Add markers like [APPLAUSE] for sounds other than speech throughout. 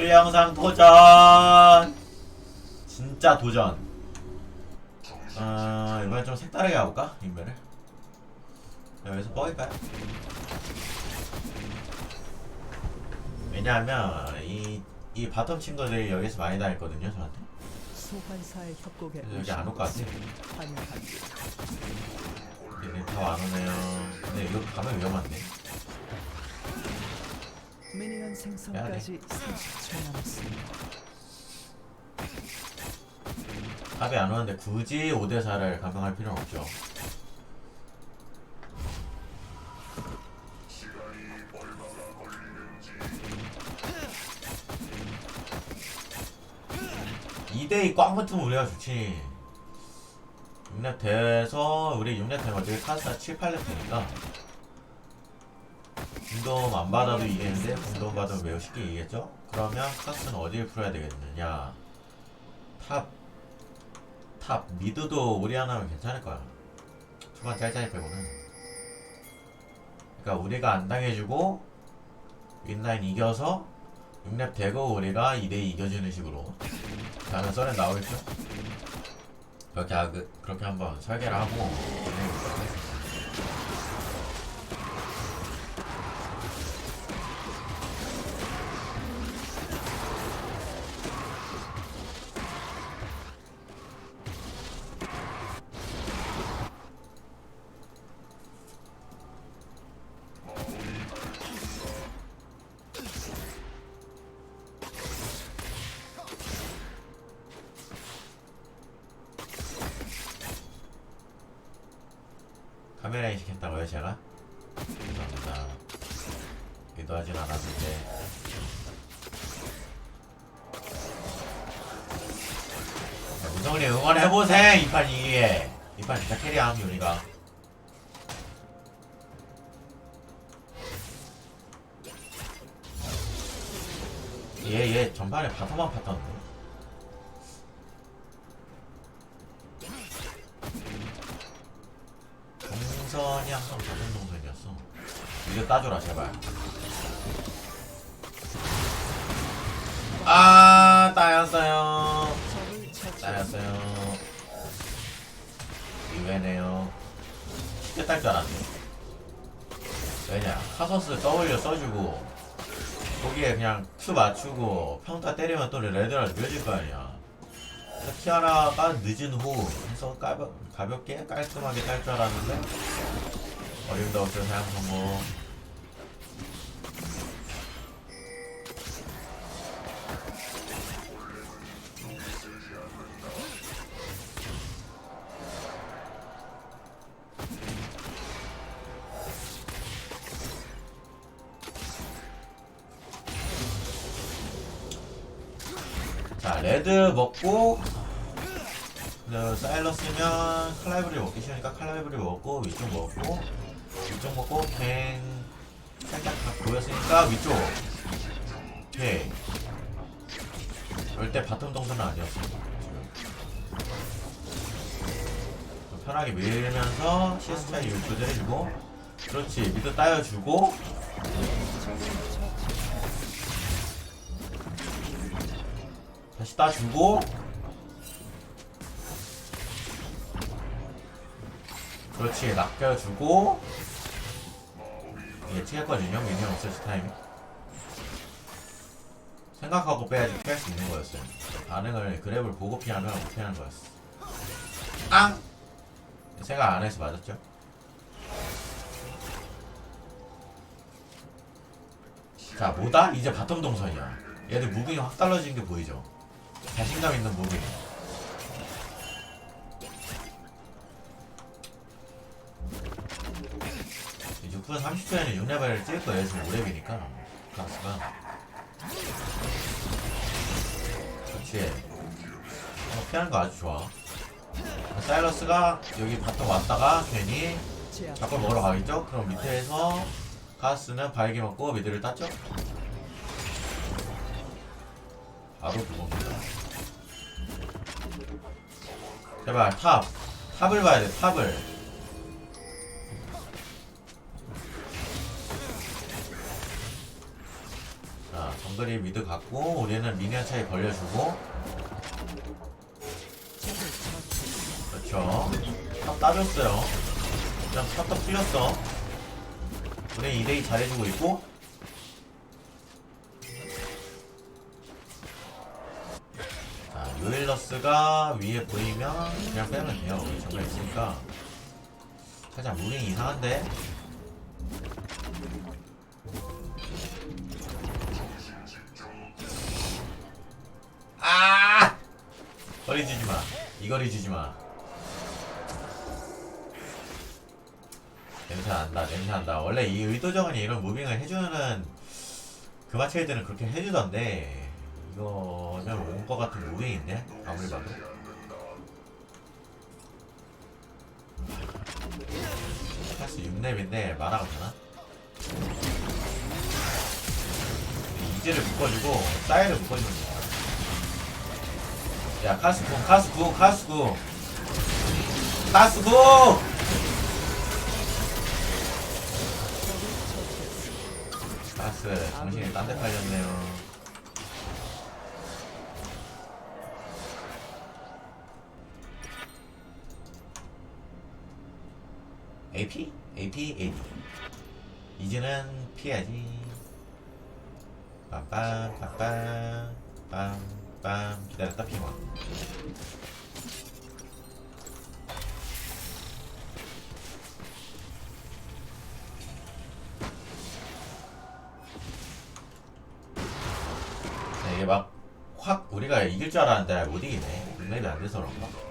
그 영상 도전. 진짜 도전. 아 이번엔 좀 색다르게 가볼까? 인베를? 여기서 뻐일까요? 왜냐하면 이, 이 바텀 친구들이 여기서 많이 다녔거든요 저한테. 소환사의 협곡에 그래서 여기 안 올 것 같아 환영합니다. 얘네 다안 오네요. 근데 이거 가면 위험한데 미니언 생성까지 30초 남았습니다. 답이 안 오는데 굳이 5대4를 감당할 필요는 없죠. 이대이꽝 붙으면 우리가 좋지. 6렙 돼서 우리 6렙 되면 어차피 카스가 7, 8렙 되니까 공동 안 받아도 이기는데 공동 받으면 매우 쉽게 이기겠죠? 그러면 카스는 어디를 풀어야 되겠느냐 탑 탑 미드도 우리 하나면 괜찮을 거야. 초반 짤짤이 빼고는. 그러니까 우리가 안 당해주고 윈라인 이겨서 6렙 되고 우리가 2대2 이겨주는 식으로. 다음에 썰에 나오겠죠? 그렇게 하, 그렇게 한번 설계를 하고 카메라 인식했다고요 제가? 죄송합니다. 의도하진 않았는데. 자, 무성리 응원해보세 이판 이기에 이판 진짜 캐리함 우리가 얘 얘 전반에 바텀만 팠던데 따줘라 제발. 아 따였어요. 따였어요. 이외네요. 쉽게 딸줄 알았네. 왜냐 카서스 W 써주고 거기에 그냥 Q 맞추고 평타 때리면 또 레드라 느려질 거 아니야. 키아라가 늦은 후 해서 가볍, 가볍게 깔끔하게 딸 줄 알았는데 어림도 없이 사용 성공 자 레드 먹고 그 사일러스면 칼라이브리 먹기 쉬우니까 칼라이브리 먹고 위쪽 먹고 위쪽 먹고 갱 살짝 각 보였으니까 위쪽. 오케이. 절대 바텀 동선은 아니었어. 좀 편하게 밀면서 CS 차이 조절해주고 그렇지. 미드 따여주고 다시 따주고. 그렇지 낚여주고. 튀겼거든요 미니언 없을 타임. 생각하고 빼야지 피할 수 있는 거였어요. 반응을 그랩을 보고 피하면 못 피하는 거였어? 앙! 생각 안 해서 맞았죠? 자 뭐다? 이제 바텀 동선이야. 얘들 무빙이 확 달라진 게 보이죠 자신감 있는 무빙 이제 6분 30초에는 6레벨을 찍을 거예요 지금 5렙이니까 가스가 그렇지 어, 피하는 거 아주 좋아 사이러스가 여기 바텀 왔다가 괜히. 잡고 먹으러 가겠죠? 그럼 밑에서 가스는 바이게 먹고 미드를 땄죠? 바로 그겁니다. 제발 탑 탑을 봐야 돼 탑을 자, 정글이 미드 갖고 우리는 미니언 차이 벌려주고 그렇죠. 탑 따줬어요. 그냥 탑도 풀렸어. 우리 2대2 잘해주고 있고 자, 요일러스가 위에 보이면 그냥 빼면 돼요. 정글 있으니까 살짝 무빙이 이상한데 아! 거리 주지 마. 이 거리 주지 마. 냄새 난다, 냄새 난다. 원래 이 의도적인 이런 무빙을 해주는 그 마체들은 그렇게 해주던데 이거 거 같은 무빙인데 아무리 봐도. 사실 6렙인데 만화가 되나? 이제를 묶어주고 사이를 묶어주면 돼요. 야 카스쿠 카스쿠 카스쿠 카스쿠 카스 정신이 딴 데 팔렸네요 AD 이제는 피해야지. 빰빰 빰빰 빰빰. 기다렸다 네, 이게 막 확 우리가 이길 줄 알았는데 못 이기네. 맵이 안 돼서 그런가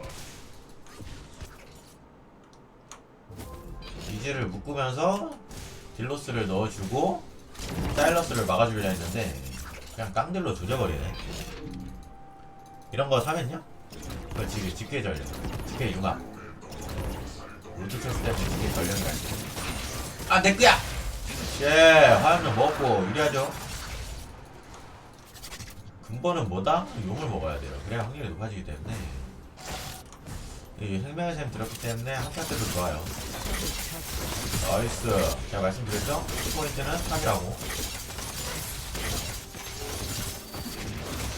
이즈를 묶으면서 딜로스를 넣어주고 사일러스를 막아주려 했는데 그냥 깡들로 조져버리네. 이런 거 사면요? 그거 지금 직계 전령 직계 융합 울트쳤을 때 직계 전령이 아니야. 아 내꺼야! 예 화염용 먹고 이래야죠? 근본은 뭐다? 용을 먹어야 돼요. 그래야 확률이 높아지기 때문에. 이 생명의 샘 들었기 때문에 한타 때도 좋아요 나이스. 제가 말씀드렸죠? 포인트는 탑이라고.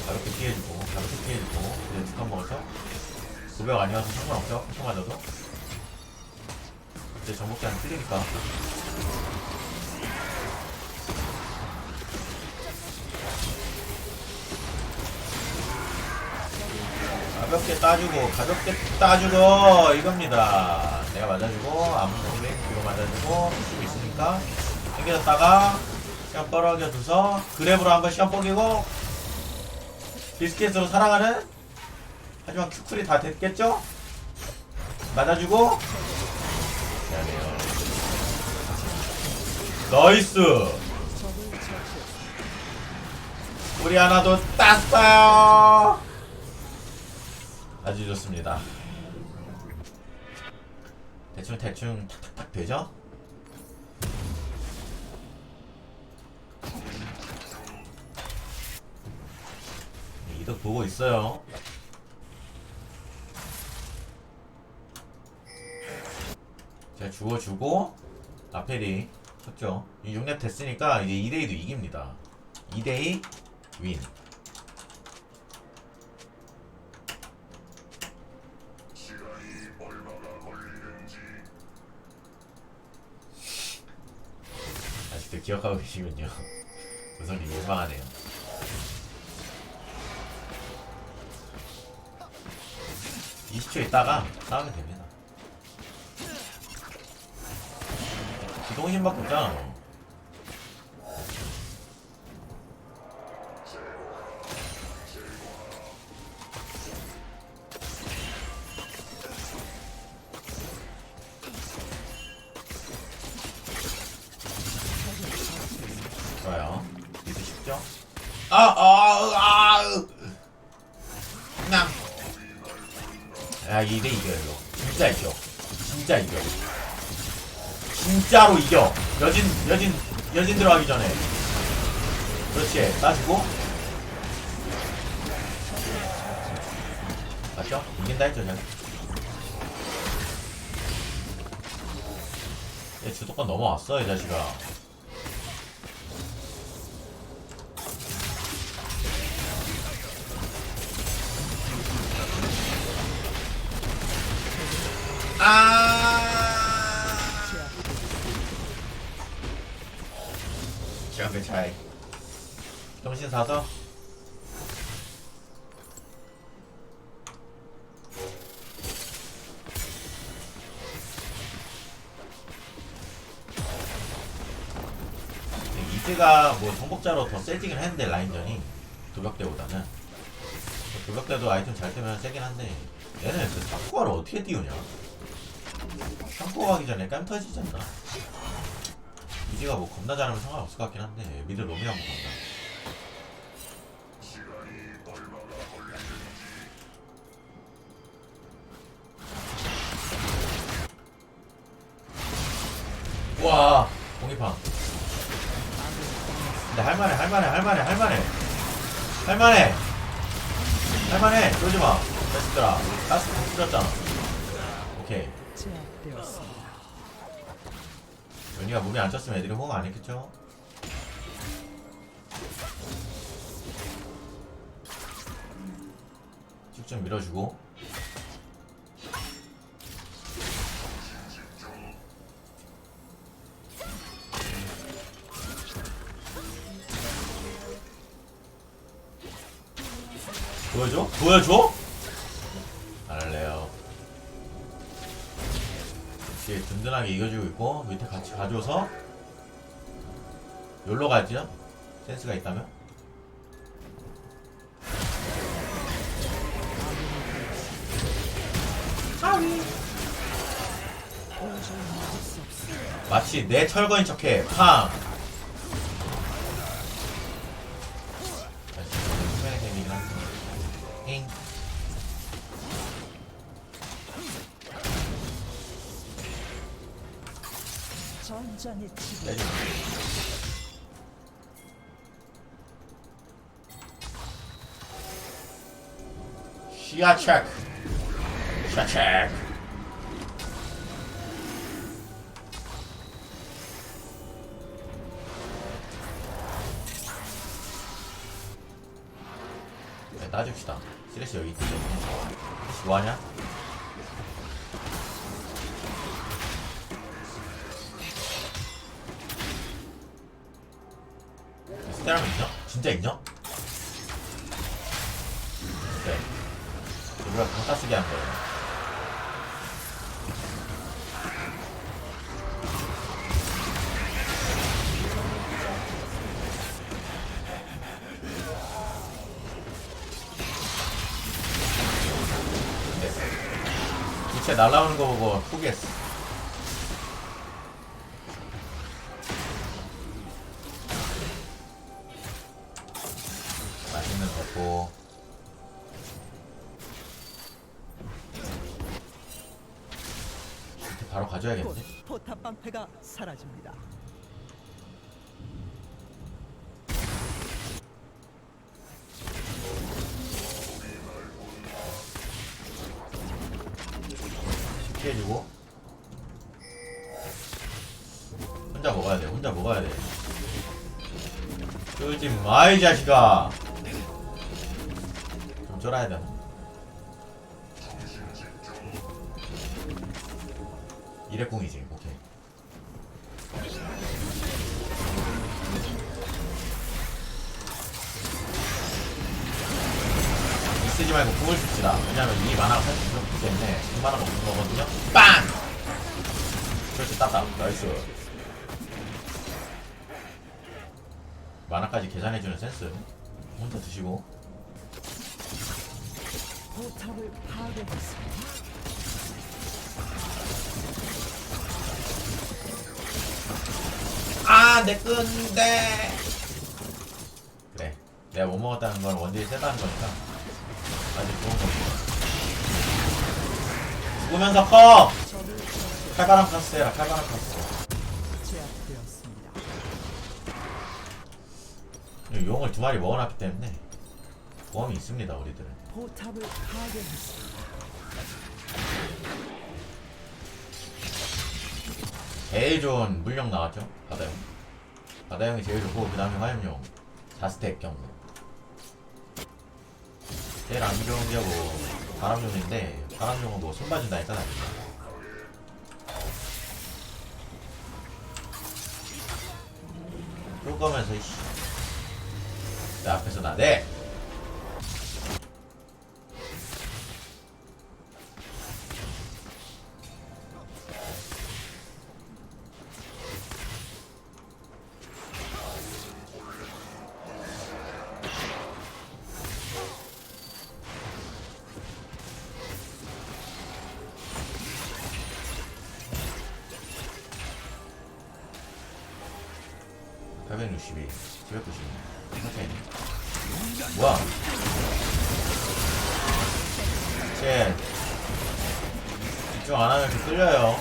가볍게 피해주고 가볍게 피해주고 이제 두칸 먹어서 900 아니어서 상관없죠? 통 맞아도? 이제 정복자는 틀리니까. 가볍게 따주고 가볍게 따주고 이겁니다 내가 맞아주고 암무빙 뒤로 맞아주고 수고 있으니까. 당겨졌다가 시간 두서 그랩으로 한번 시간 뽀기고 비스켓으로 살아가는 하지만 큐쿨이 다 됐겠죠? 맞아주고. 나이스! 우리 하나도 땄어요! 아주 좋습니다 대충 대충 탁탁탁 되죠? 이득 보고 있어요. 제가 죽어주고 아펠이 쳤죠. 이 6렙 됐으니까 이제 2대2도 이깁니다. 2대2 윈. 아직도 기억하고 계시군요. [LAUGHS] 우선이 민망하네요. 이0초 있다가 싸우면 됩니다. 기동신밖에 없잖아. 2대 이겨, 이거. 진짜 이겨. 진짜 이겨. 진짜로 이겨. 여진, 여진, 여진 들어가기 전에. 그렇지. 따지고. 맞죠? 이긴다 했죠, 제가. 얘 주도권 넘어왔어, 이 자식아. 아! 제압되었습니다. 시간배 차이 정신 사서? 이즈가 뭐 정복자로 더 세지긴 했는데 라인전이. 도벽대보다는. 도벽대도 아이템 잘 뜨면 세긴 한데 얘는 그 창고가를 어떻게 띄우냐 창고 가기 전에 깜 터지잖아. 이지가 뭐 겁나 잘하면 상관없을 것 같긴 한데 미드 로미 한번 간다 와 공기판. 근데 할만해 할만해 할만해 할만해. 할만해. 할만해. 쫄지마. 됐더라 가스 다 풀렸잖아 오케이 제압되었습니다. 연이가 무리 안 쳤으면 애들이 호응 안 했겠죠? 쭉 좀 밀어주고 보여줘? 보여줘? 역시 든든하게 이겨주고 있고 밑에 같이 가줘서 여기로 가죠? 센스가 있다면? 마치 내 철거인 척해 팡! 체크 네, 따줍시다. 쓰레쉬 여기 쓰레쉬 뭐하냐? 스테라미 있냐? 진짜 있냐? 네. 우리가 강타 쓰게 한 거예요. 네. 날라오는 거 보고 포기했어. 먹고 이렇게 바로 곧 가져야겠는데? 포탑 방패가 사라집니다. 쉽게 해주고 혼자 먹어야 돼 혼자 먹어야 돼 쫄지 마이 자식아 좀 쫄아야 돼 이래공이지 오케이. 쓰지 말고 궁을 씁시다 왜냐면 이 만화가 사실 부족하기 때문에 이 만화가 없는 거거든요. 빵! 그렇지 땄다. 나이스. 만화까지 계산해주는 센스. 혼자 드시고 포탑을 파괴했습니다. 아, 내 건데. 그래. 내가 못 먹었다는 건 원딜이 세다는 거니까. 아주 좋은 겁니다. 죽으면서 커! 칼바람 카스 해라, 칼바람 카스. 제압되었습니다. 용을 두 마리 먹어놨기 때문에 보험이 있습니다, 우리들은. 포탑을 파괴했습니다. 제일 좋은 물력 나왔죠? 바다형. 바다형이 제일 좋고 그 다음에 화염용. 자스택 경우. 제일 안 좋은 게 뭐, 바람용인데, 바람용은 뭐, 손 봐준다 일단 아니다. 쏠 거면서, 이씨. 내 앞에서 나대! 네! 862, 790. 이렇게 뭐야? 쟤 집중 안 하면 이렇게 끌려요.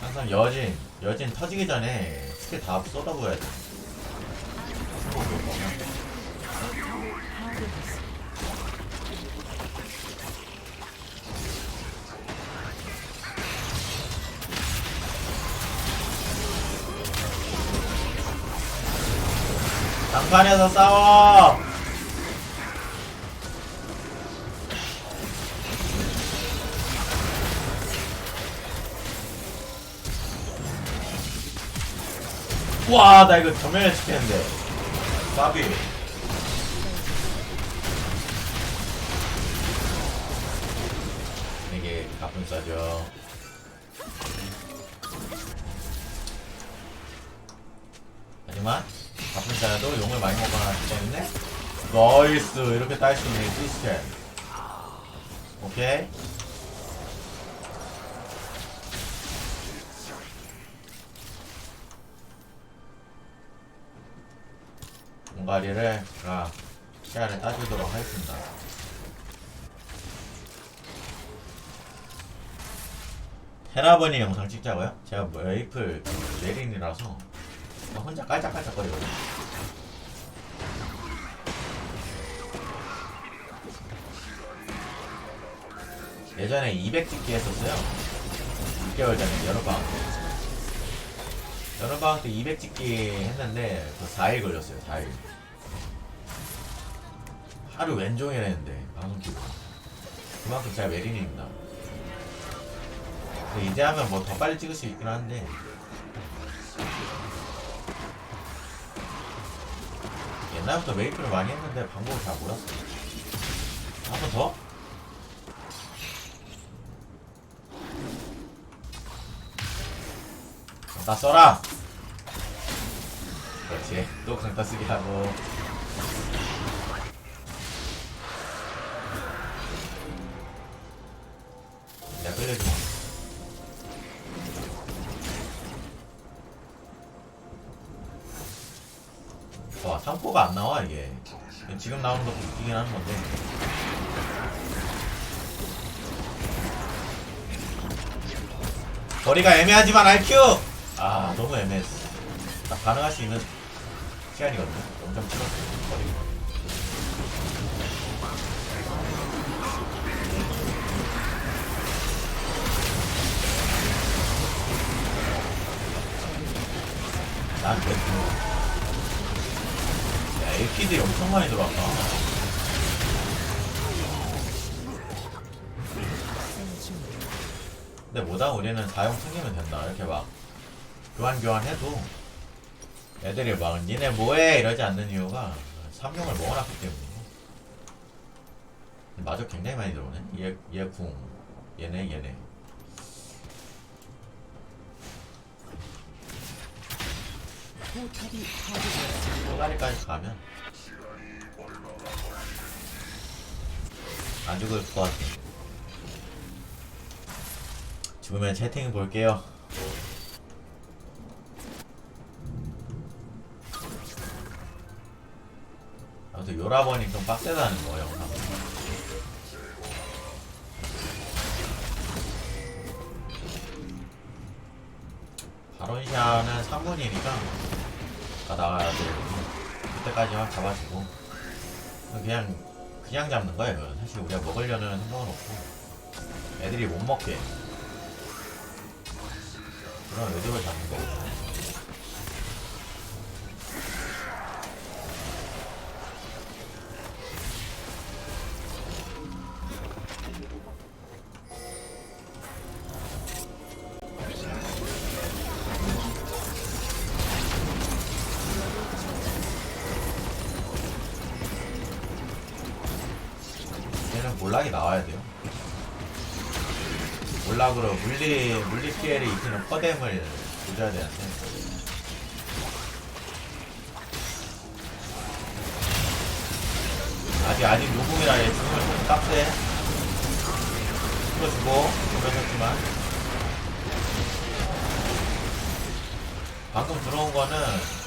항상 여진, 여진 터지기 전에 스킬 다 쏟아부어야 돼. 장판에서 싸워! 와, 나 이거 정면에 찍혔는데. 바비. 이게 가뿐싸죠. 하지만 가뿐싸도 용을 많이 먹어놨기 때문에 나이스 이렇게 딸 수 있는 시스템 오케이? 공가리를 제가 시야를 따주도록 하겠습니다. 테라버니 영상 찍자고요? 제가 뭐 메이플 메린이라서 혼자 깔짝깔짝거리거든요 예전에 200 찍기 했었어요. 6개월 전에 여름방학 때 여름방학 때 200 찍기 했는데 그 4일 걸렸어요 4일. 하루 왼종일 했는데 방송 키고 그만큼 메린입니다 근데 이제 하면 뭐 더 빨리 찍을 수 있긴 한데. 옛날부터 메이플을 많이 했는데 방법을 잘 몰랐어. 한 번 더? 강타 써라! 그렇지. 또 강타 쓰기 하고. 내가 끌려주마. 와, 상포가 안 나와, 이게. 지금 나오는 것도 웃기긴 하는 건데. 거리가 애매하지만 IQ! 아, 너무 애매했어. 딱 가능할 수 있는 시간이거든요. 0.7원 거리. 난 그랬고. 야, AP들이 엄청 많이 들어왔다. 근데 뭐다 우리는 사용 챙기면 된다. 이렇게 막 교환 교환해도 애들이 막 니네 뭐해 이러지 않는 이유가 삼룡을 먹어놨기 때문이고. 마저 굉장히 많이 들어오네. 얘, 얘 궁. 얘네, 얘네. 쪼다리까지 가면 안 죽을 것 같아. 죽으면 채팅 볼게요. 아무튼 요라버니 좀 빡세다는 거 영상. 바론샤는 3분이니까 가 나가야 돼. 그때까지만 잡아주고 그냥 그냥 잡는 거야 이건 사실 우리가 먹으려는 생각은 없고 애들이 못 먹게 그런 의도를 잡는 몰 피해를 입히는 퍼뎀을 조져야 되는데. 아직 아직 노공이라 얘 죽으면 좀 깝세. 풀어주고 돌려줬지만 방금 들어온 거는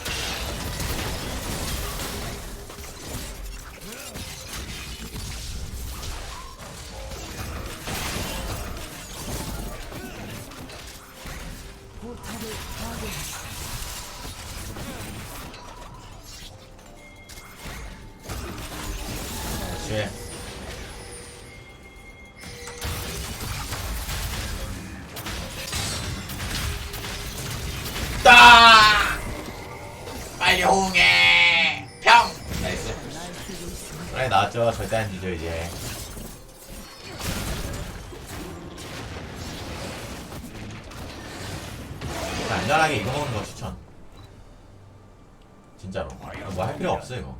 진짜로. 뭐 할 필요 없어, 이거.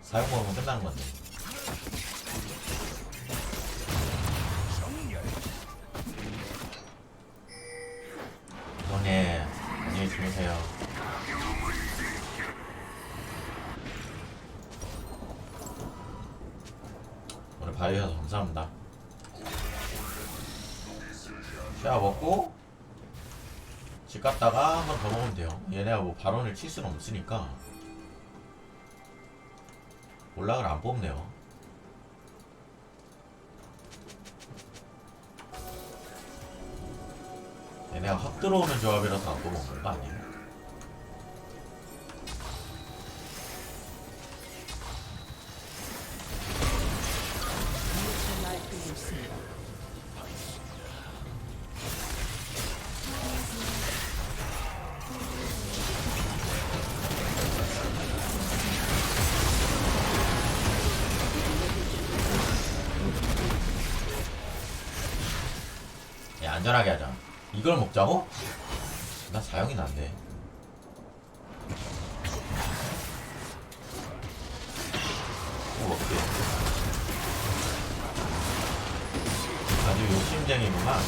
사용 먹으면 끝나는 건데. 이번에 안녕히 주무세요. 오늘 봐주셔서 감사합니다. 시야 먹고 집 갔다가 한 번 더 먹으면 돼요. 얘네가 뭐 발언을 칠 수는 없으니까 올락을 안 뽑네요. 얘네가 확 들어오는 조합이라서 안 뽑은 거 아니에요? 안전하게 하자. 이걸 먹자고? 나 사형이 난데. 이거 먹게. 아주 욕심쟁이구만.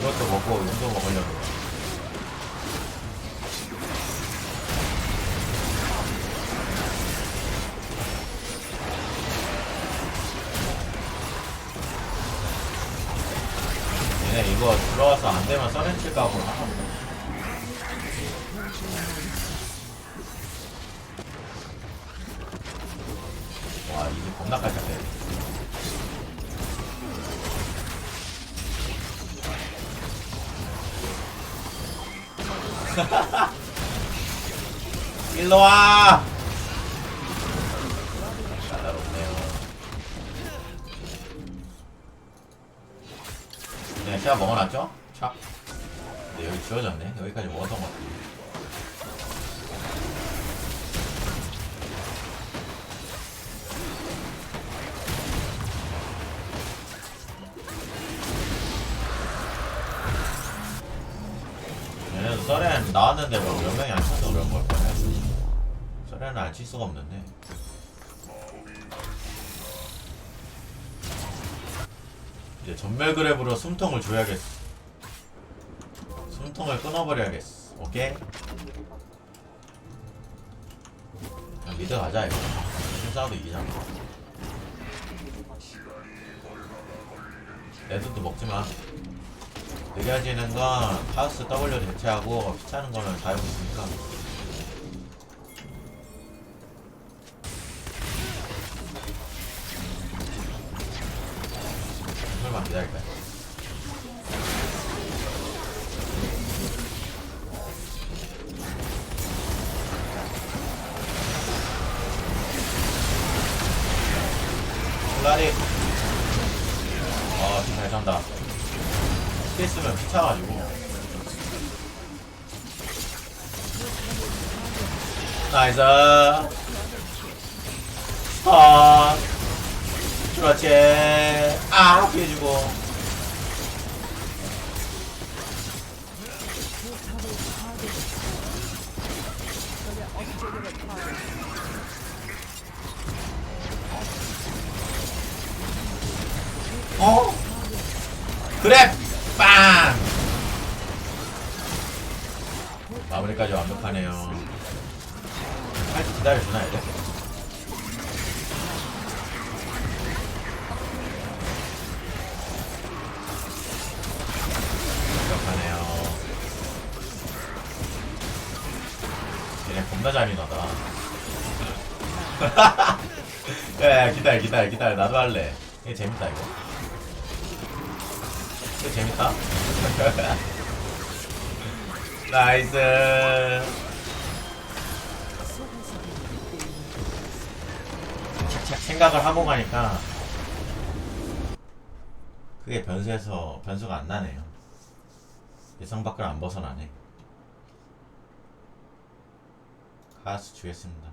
이것도 먹고 용도 먹으려고. 얘네 이거 들어와서 안 되면 써렌 칠까 하고. 와 이제 겁나 깔짝대. [LAUGHS] 일로 와. 제가 먹어놨죠? 차. 네, 여기 지워졌네. 여기까지 먹었던 것 같아요. 얘네도 썰엔 나왔는데 뭐 몇 명이 안 쳐서 그런 걸 거야. 썰에는 안칠 수가 없는데. 이제 전멸 그랩으로 숨통을 줘야겠어. 숨통을 끊어버려야겠어. 오케이? 그냥 미드 가자, 이거. 팀 싸워도 이기잖아. 레드도 먹지마. 느려지는 건 파우스 W 대체하고 피차는 거는 다 알고 있으니까. 설마 기다릴까요? 콜라리 아, 진짜 잘 찬다. 스페이스면 피차가지고. 나이스. 아, 그렇지. 아, 피해주고. 어? 그래! 빵! 마무리까지 완벽하네요. 살짝 기다려주나, 이제? 완벽하네요. 겁나 잔인하다. [LAUGHS] 야, 야, 기다려, 기다려, 기다려. 나도 할래. 이게 재밌다, 이거. 이거 재밌다. [LAUGHS] 나이스. 착착 생각을 하고 가니까 그게 변수에서 변수가 안 나네요. 예상 밖을 안 벗어나네. 가스 주겠습니다.